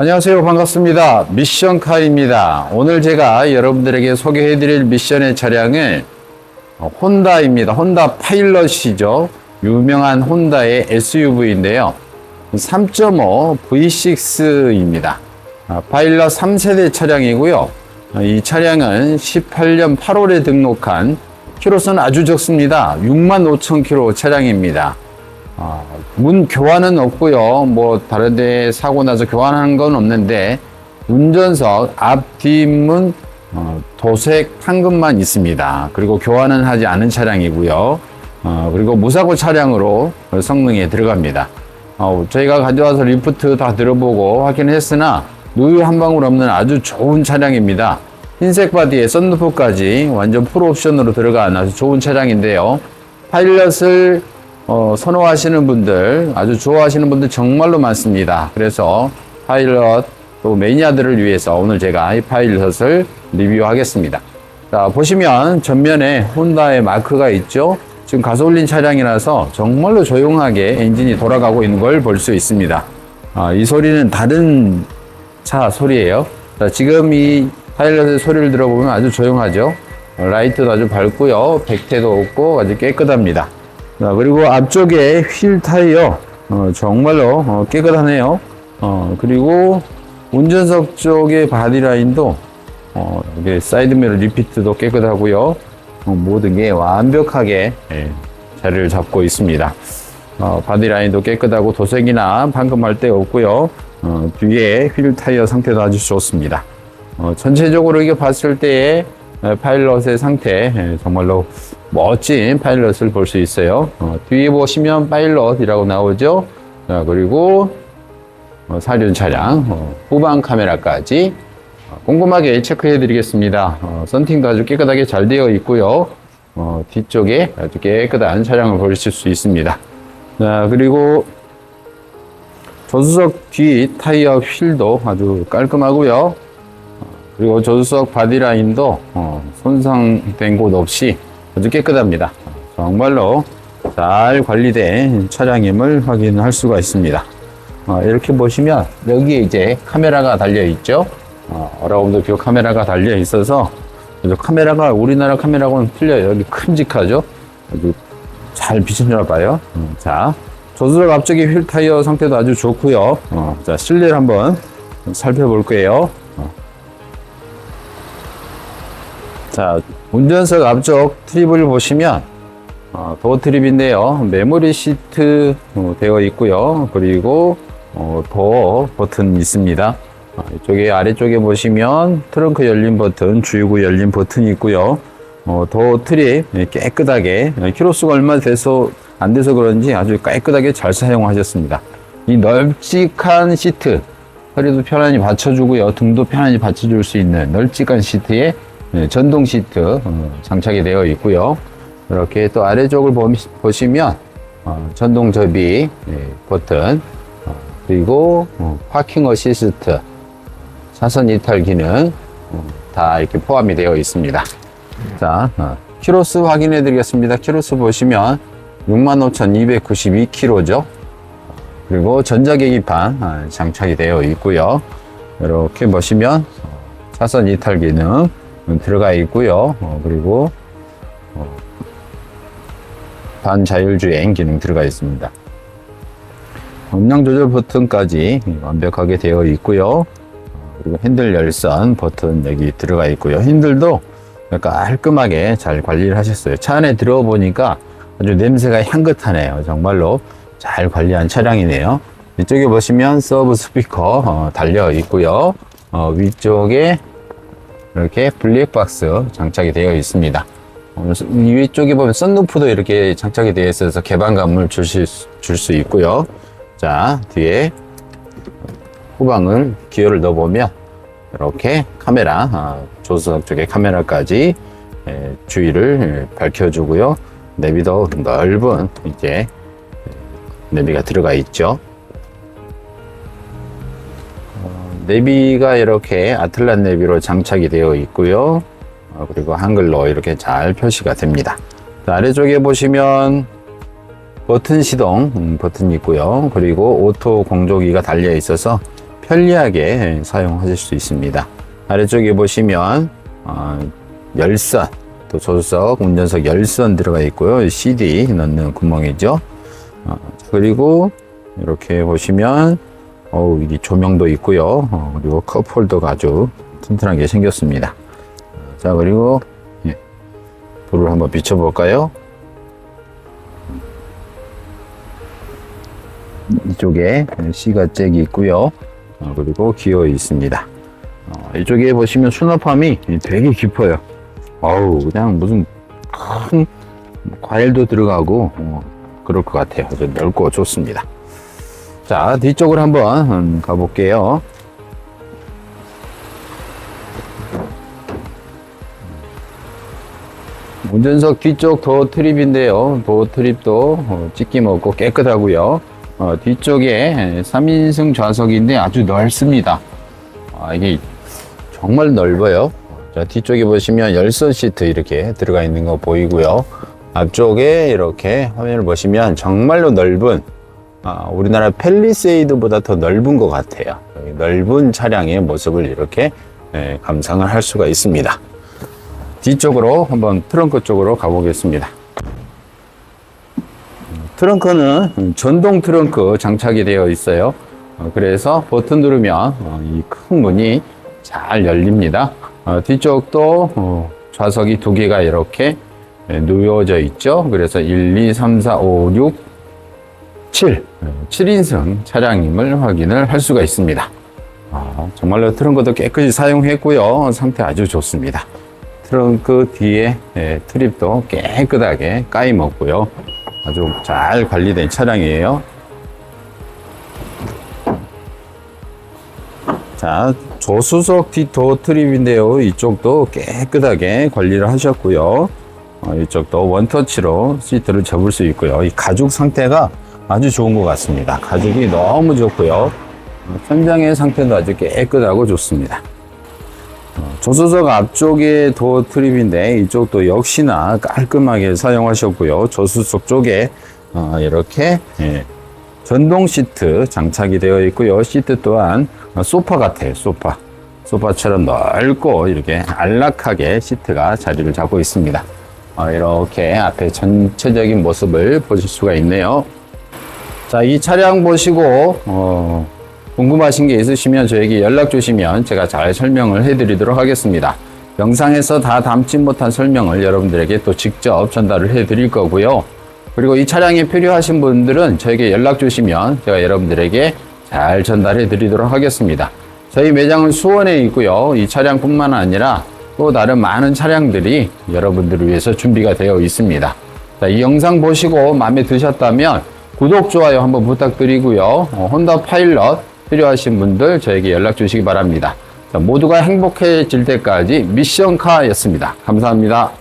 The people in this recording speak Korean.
안녕하세요. 반갑습니다. 미션카입니다. 오늘 제가 여러분들에게 소개해드릴 미션의 차량은 어, 혼다입니다. 혼다 파일럿이죠. 유명한 혼다의 SUV인데요. 3.5 V6입니다. 아, 파일럿 3세대 차량이고요. 아, 이 차량은 18년 8월에 등록한 키로수는 아주 적습니다. 6만 5천 킬로 차량입니다. 아, 문 교환은 없고요. 뭐 다른 데 사고 나서 교환하는 건 없는데 운전석 앞 뒷문 어, 도색 판금만 있습니다. 그리고 교환은 하지 않은 차량이고요. 어, 그리고 무사고 차량으로 성능에 들어갑니다. 어, 저희가 가져와서 리프트 다 들어보고 확인했으나 누유 한 방울 없는 아주 좋은 차량입니다. 흰색 바디에 썬루프까지 완전 풀 옵션으로 들어간 아주 좋은 차량인데요. 파일럿을 어, 선호하시는 분들, 아주 좋아하시는 분들 정말로 많습니다. 그래서 파일럿 또 매니아들을 위해서 오늘 제가 이 파일럿을 리뷰하겠습니다. 자, 보시면 전면에 혼다의 마크가 있죠. 지금 가솔린 차량이라서 정말로 조용하게 엔진이 돌아가고 있는 걸 볼 수 있습니다. 아, 이 소리는 다른 차 소리예요. 자, 지금 이 파일럿의 소리를 들어보면 아주 조용하죠. 어, 라이트도 아주 밝고요. 백태도 없고 아주 깨끗합니다. 자, 그리고 앞쪽에 휠 타이어 어, 정말로 어, 깨끗하네요. 어, 그리고 운전석 쪽의 바디 라인도 어, 이게 사이드미러 리피트도 깨끗하고요. 어, 모든 게 완벽하게 예, 자리를 잡고 있습니다. 어, 바디 라인도 깨끗하고 도색이나 방금할 데 없고요. 어, 뒤에 휠 타이어 상태도 아주 좋습니다. 어, 전체적으로 이게 봤을 때의 에, 파일럿의 상태 에, 정말로 멋진 파일럿을 볼 수 있어요. 어, 뒤에 보시면 파일럿이라고 나오죠. 자, 그리고 어, 사륜 차량 어, 후방 카메라까지 어, 꼼꼼하게 체크해 드리겠습니다. 어, 썬팅도 아주 깨끗하게 잘 되어 있고요. 어, 뒤쪽에 아주 깨끗한 차량을 보실 수 있습니다. 자, 그리고 조수석 뒤 타이어 휠도 아주 깔끔하고요. 어, 그리고 조수석 바디라인도 어, 손상된 곳 없이 아주 깨끗합니다. 정말로 잘 관리된 차량임을 확인할 수가 있습니다. 어, 이렇게 보시면 여기에 이제 카메라가 달려 있죠. 어, 어라운드 뷰 카메라가 달려 있어서 카메라가 우리나라 카메라하고는 틀려요. 여기 큼직하죠. 아주 잘 비춰주나 봐요. 음, 자, 조수석 앞쪽에 휠 타이어 상태도 아주 좋고요. 어, 자, 실내를 한번 살펴볼 거예요. 어. 자, 운전석 앞쪽 트립을 보시면 어, 도어 트립인데요. 메모리 시트 어, 되어 있고요. 그리고 어, 도어 버튼 있습니다. 어, 이쪽에 아래쪽에 보시면 트렁크 열림 버튼, 주유구 열림 버튼이 있고요. 어, 도어 트립 예, 깨끗하게 예, 키로수가 얼마 돼서 안 돼서 그런지 아주 깨끗하게 잘 사용하셨습니다. 이 널찍한 시트 허리도 편안히 받쳐주고요. 등도 편안히 받쳐줄 수 있는 널찍한 시트에 예, 전동 시트 어, 장착이 되어 있고요. 이렇게 또 아래쪽을 보- 보시면 어, 전동 접이 예, 버튼 어, 그리고 어, 파킹 어시스트 차선 이탈 기능 어, 다 이렇게 포함이 되어 있습니다. 자, 어, 키로수 확인해 드리겠습니다. 키로수 보시면 65,292km죠. 그리고 전자계기판 아, 장착이 되어 있고요. 이렇게 보시면 어, 차선 이탈 기능 들어가 있고요. 어, 그리고 어, 반자율주행 기능 들어가 있습니다. 음량 조절 버튼까지 완벽하게 되어 있고요. 어, 그리고 핸들 열선 버튼 여기 들어가 있고요. 핸들도 깔끔하게 잘 관리를 하셨어요. 차 안에 들어보니까 아주 냄새가 향긋하네요. 정말로 잘 관리한 차량이네요. 이쪽에 보시면 서브 스피커 어, 달려 있고요. 어, 위쪽에 이렇게 블랙박스 장착이 되어 있습니다. 어, 이 위쪽에 보면 썬루프도 이렇게 장착이 되어 있어서 개방감을 주실 줄수 있고요. 자, 뒤에 후방을 기어를 넣어보면 이렇게 카메라, 아, 조수석 쪽에 카메라까지 에, 주위를 에, 밝혀주고요. 내비도 넓은 이제 에, 내비가 들어가 있죠. 내비가 이렇게 아틀란 내비로 장착이 되어 있고요. 어, 그리고 한글로 이렇게 잘 표시가 됩니다. 자, 아래쪽에 보시면 버튼 시동 음, 버튼이 있고요. 그리고 오토 공조기가 달려 있어서 편리하게 사용하실 수 있습니다. 아래쪽에 보시면 어, 열선, 또 조수석, 운전석 열선 들어가 있고요. CD 넣는 구멍이죠. 어, 그리고 이렇게 보시면 어우, 이 조명도 있고요. 어, 그리고 컵홀더가 아주 튼튼하게 생겼습니다. 자, 그리고 예, 불을 한번 비춰볼까요? 이쪽에 C가 잭이 있고요. 어, 그리고 기어 있습니다. 어, 이쪽에 보시면 수납함이 되게 깊어요. 어우, 그냥 무슨 큰 과일도 들어가고 어, 그럴 것 같아요. 아주 넓고 좋습니다. 자, 뒤쪽으로 한번 음, 가볼게요. 운전석 뒤쪽 도어 트립인데요. 도어 트립도 어, 찢김 없고 깨끗하고요. 어, 뒤쪽에 3인승 좌석인데 아주 넓습니다. 아, 이게 정말 넓어요. 자, 뒤쪽에 보시면 열선 시트 이렇게 들어가 있는 거 보이고요. 앞쪽에 이렇게 화면을 보시면 정말로 넓은 아, 우리나라 펠리세이드보다 더 넓은 것 같아요. 넓은 차량의 모습을 이렇게 예, 감상을 할 수가 있습니다. 뒤쪽으로 한번 트렁크 쪽으로 가보겠습니다. 트렁크는 전동 트렁크 장착이 되어 있어요. 어, 그래서 버튼 누르면 이 큰 문이 잘 열립니다. 어, 뒤쪽도 어, 좌석이 두 개가 이렇게 예, 놓여져 있죠. 그래서 1, 2, 3, 4, 5, 6, 7, 7인승 차량임을 확인을 할 수가 있습니다. 아, 정말로 트렁크도 깨끗이 사용했고요. 상태 아주 좋습니다. 트렁크 뒤에 예, 트립도 깨끗하게 까임없고요. 아주 잘 관리된 차량이에요. 자, 조수석 뒷도어 트립인데요. 이쪽도 깨끗하게 관리를 하셨고요. 어, 이쪽도 원터치로 시트를 접을 수 있고요. 이 가죽 상태가 아주 좋은 것 같습니다. 가죽이 너무 좋고요. 어, 천장의 상태도 아주 깨끗하고 좋습니다. 어, 조수석 앞쪽에 도어 트립인데 이쪽도 역시나 깔끔하게 사용하셨고요. 조수석 쪽에 어, 이렇게 예, 전동 시트 장착이 되어 있고요. 시트 또한 소파 같아요. 소파. 소파처럼 넓고 이렇게 안락하게 시트가 자리를 잡고 있습니다. 어, 이렇게 앞에 전체적인 모습을 보실 수가 있네요. 자, 이 차량 보시고 어, 궁금하신 게 있으시면 저에게 연락 주시면 제가 잘 설명을 해드리도록 하겠습니다. 영상에서 다 담지 못한 설명을 여러분들에게 또 직접 전달을 해드릴 거고요. 그리고 이 차량이 필요하신 분들은 저에게 연락 주시면 제가 여러분들에게 잘 전달해 드리도록 하겠습니다. 저희 매장은 수원에 있고요. 이 차량뿐만 아니라 또 다른 많은 차량들이 여러분들을 위해서 준비가 되어 있습니다. 자, 이 영상 보시고 마음에 드셨다면 구독, 좋아요 한번 부탁드리고요. 어, 혼다 파일럿 필요하신 분들 저에게 연락 주시기 바랍니다. 자, 모두가 행복해질 때까지 미션카였습니다. 감사합니다.